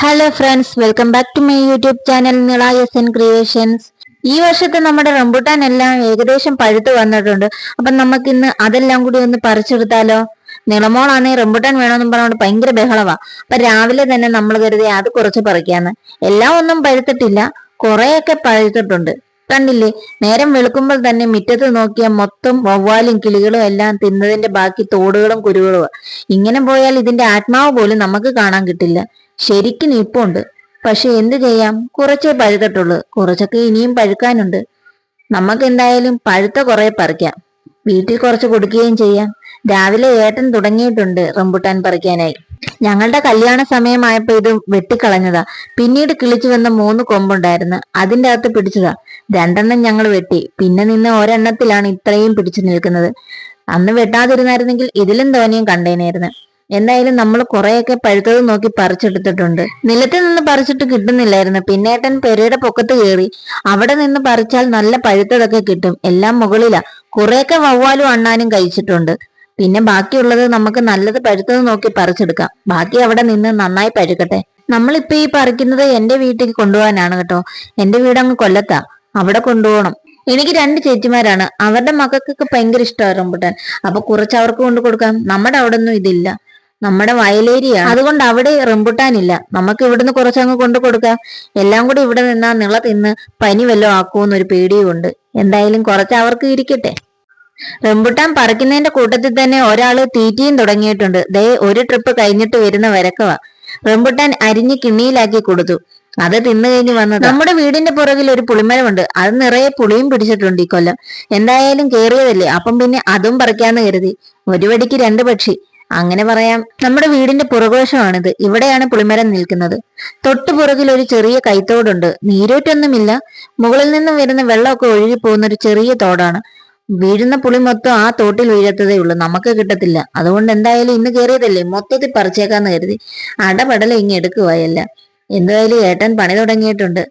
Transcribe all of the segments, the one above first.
Hello friends welcome back to my YouTube channel Nila S N creations ഈ വർഷത്തെ നമ്മുടെ rambutan എല്ലാം ഏകദേശം പഴുത്ത് വന്നിട്ടുണ്ട്. അപ്പം നമുക്ക് ഇന്ന് അതെല്ലാം കൂടി ഒന്ന് പറിച്ചെടുത്താലോ? നിളമോളാണെ റംബുട്ടാൻ വേണമെന്നും പറഞ്ഞുകൊണ്ട് ഭയങ്കര ബഹളവാ. അപ്പൊ രാവിലെ തന്നെ നമ്മൾ കരുതി അത് കുറച്ച് പറിക്കാന്ന്. എല്ലാം ഒന്നും പഴുത്തിട്ടില്ല. കുറെയൊക്കെ പഴുത്തിട്ടുണ്ട്. കണ്ടില്ലേ? നേരം വെളുക്കുമ്പോൾ തന്നെ മുറ്റത്ത് നോക്കിയാൽ മൊത്തം വവ്വാലും കിളികളും എല്ലാം തിന്നതിന്റെ ബാക്കി തോടുകളും കുരുകളും ഇങ്ങനെ പോയാൽ ഇതിന്റെ ആത്മാവ് പോലും നമുക്ക് കാണാൻ കിട്ടില്ല. ശരിക്കും നിപ്പുണ്ട്. പക്ഷെ എന്തു ചെയ്യാം? കുറച്ചേ പഴുത്തിട്ടുള്ളൂ. കുറച്ചൊക്കെ ഇനിയും പഴുക്കാനുണ്ട്. നമുക്ക് എന്തായാലും പഴുത്ത കുറെ പറിക്കാം. വീട്ടിൽ കുറച്ച് കൊടുക്കുകയും ചെയ്യാം. രാവിലെ ഏട്ടൻ തുടങ്ങിയിട്ടുണ്ട് റംബുട്ടാൻ പറിക്കാനായി. ഞങ്ങളുടെ കല്യാണ സമയമായപ്പോ ഇത് വെട്ടിക്കളഞ്ഞതാ. പിന്നീട് കിളിച്ചു വന്ന മൂന്ന് കൊമ്പുണ്ടായിരുന്നു. അതിന്റെ അകത്ത് പിടിച്ചതാ. രണ്ടെണ്ണം ഞങ്ങൾ വെട്ടി. പിന്നെ നിന്ന് ഒരെണ്ണത്തിലാണ് ഇത്രയും പിടിച്ചു നിൽക്കുന്നത്. അന്ന് വെട്ടാതിരുന്നായിരുന്നെങ്കിൽ ഇതിലും തോനെയും കണ്ടേനായിരുന്നു. എന്തായാലും നമ്മൾ കുറെയൊക്കെ പഴുത്തത് നോക്കി പറിച്ചെടുത്തിട്ടുണ്ട്. നിലത്തിൽ നിന്ന് പറിച്ചിട്ട് കിട്ടുന്നില്ലായിരുന്നു. പിന്നേട്ടൻ പെരയുടെ പൊക്കത്ത് കയറി. അവിടെ നിന്ന് പറിച്ചാൽ നല്ല പഴുത്തതൊക്കെ കിട്ടും. എല്ലാം മുകളിലാ. കുറെയൊക്കെ വവ്വാലും അണ്ണാനും കഴിച്ചിട്ടുണ്ട്. പിന്നെ ബാക്കിയുള്ളത് നമുക്ക് നല്ലത് പഴുത്തത് നോക്കി പറിച്ചെടുക്കാം. ബാക്കി അവിടെ നിന്ന് നന്നായി പഴുക്കട്ടെ. നമ്മളിപ്പോ ഈ പറിക്കുന്നത് എന്റെ വീട്ടിൽ കൊണ്ടുപോകാനാണ് കേട്ടോ. എന്റെ വീട് അങ്ങ് കൊല്ലത്താ. അവിടെ കൊണ്ടുപോകണം. എനിക്ക് രണ്ട് ചേച്ചിമാരാണ്. അവരുടെ മക്കൾക്കൊക്കെ ഭയങ്കര ഇഷ്ടമാണ് റംബുട്ടാൻ. അപ്പൊ കുറച്ച് അവർക്ക് കൊണ്ടു കൊടുക്കാം. നമ്മുടെ അവിടെ ഒന്നും ഇതില്ല. നമ്മുടെ വയലേരിയാണ്. അതുകൊണ്ട് അവിടെ റംബുട്ടാനില്ല. നമുക്ക് ഇവിടുന്ന് കുറച്ചങ്ങ് കൊണ്ടു കൊടുക്കാം. എല്ലാം കൂടി ഇവിടെ നിന്നാ നിള തിന്ന് പനി വല്ലോ ആക്കുമെന്നൊരു പേടിയുമുണ്ട്. എന്തായാലും കുറച്ച് അവർക്ക് ഇരിക്കട്ടെ. റംബുട്ടാൻ പറിക്കുന്നതിന്റെ കൂട്ടത്തിൽ തന്നെ ഒരാൾ തീറ്റിയും തുടങ്ങിയിട്ടുണ്ട്. ദേ ഒരു ട്രിപ്പ് കഴിഞ്ഞിട്ട് വരുന്ന വരക്കവ. റംബുട്ടാൻ അരിഞ്ഞ് കിണ്ണിയിലാക്കി കൊടുത്തു. അത് തിന്നു കഴിഞ്ഞ് വന്നത്. നമ്മുടെ വീടിന്റെ പുറകിൽ ഒരു പുളിമരമുണ്ട്. അത് നിറയെ പുളിയും പിടിച്ചിട്ടുണ്ട് ഈ കൊല്ലം. എന്തായാലും കേറിയതല്ലേ? അപ്പം പിന്നെ അതും പറിക്കാന്ന് കരുതി. ഒരു വടിക്ക് രണ്ട് പക്ഷി. അങ്ങനെ പറയാം. നമ്മുടെ വീടിന്റെ പുറകോശമാണിത് ഇവിടെയാണ് പുളിമരം നിൽക്കുന്നത്. തൊട്ടു പുറകിൽ ഒരു ചെറിയ കൈത്തോടുണ്ട്. നീരൂറ്റൊന്നുമില്ല. മുകളിൽ നിന്നും വരുന്ന വെള്ളമൊക്കെ ഒഴുകി പോകുന്ന ഒരു ചെറിയ തോടാണ്. വീഴുന്ന പുളി മൊത്തം ആ തോട്ടിൽ വീഴത്തതേ ഉള്ളൂ. നമുക്ക് കിട്ടത്തില്ല. അതുകൊണ്ട് എന്തായാലും ഇന്ന് കയറിയതല്ലേ? മൊത്തത്തിൽ പറിച്ചേക്കാന്ന് കരുതി. അടപടലം ഇങ്ങ് എടുക്കുവായല്ല എന്തായാലും ഏട്ടൻ പണി തുടങ്ങിയിട്ടുണ്ട്.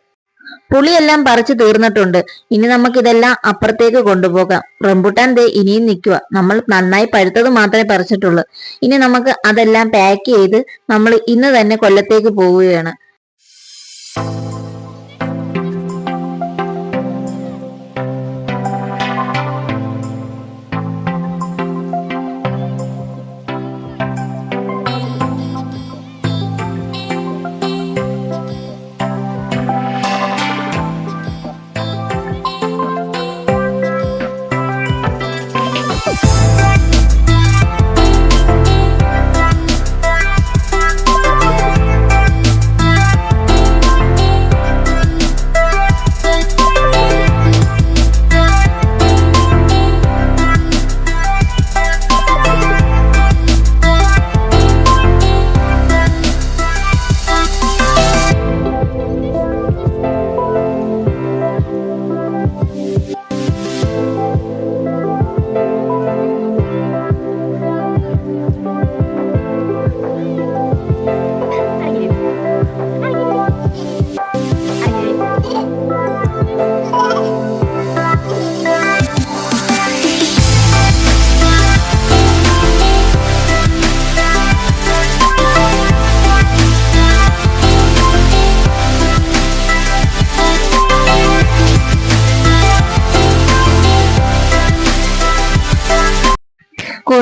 പുളിയെല്ലാം പറിച്ചു തീർന്നിട്ടുണ്ട്. ഇനി നമുക്കിതെല്ലാം അപ്പുറത്തേക്ക് കൊണ്ടുപോകാം. റംബുട്ടാൻ ദേ ഇനിയും നിൽക്കുക നമ്മൾ നന്നായി പഴുത്തത് മാത്രമേ പറിച്ചിട്ടുള്ളൂ. ഇനി നമുക്ക് അതെല്ലാം പാക്ക് ചെയ്ത് നമ്മൾ ഇന്ന് തന്നെ കൊല്ലത്തേക്ക് പോവുകയാണ്.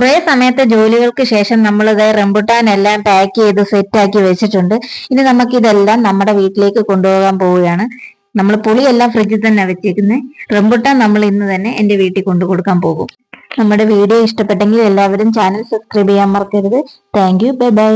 കുറെ സമയത്തെ ജോലികൾക്ക് ശേഷം നമ്മൾ ഇത് റംബുട്ടാൻ എല്ലാം പാക്ക് ചെയ്ത് സെറ്റ് ആക്കി വെച്ചിട്ടുണ്ട്. ഇനി നമുക്ക് ഇതെല്ലാം നമ്മുടെ വീട്ടിലേക്ക് കൊണ്ടുപോകാൻ പോവുകയാണ്. നമ്മൾ പുളിയെല്ലാം ഫ്രിഡ്ജിൽ തന്നെ വെച്ചേക്കുന്നത് റംബുട്ടാൻ നമ്മൾ ഇന്ന് തന്നെ എന്റെ വീട്ടിൽ കൊണ്ടു കൊടുക്കാൻ പോകും. നമ്മുടെ വീഡിയോ ഇഷ്ടപ്പെട്ടെങ്കിൽ എല്ലാവരും ചാനൽ സബ്സ്ക്രൈബ് ചെയ്യാൻ മറക്കരുത്. Thank you bye bye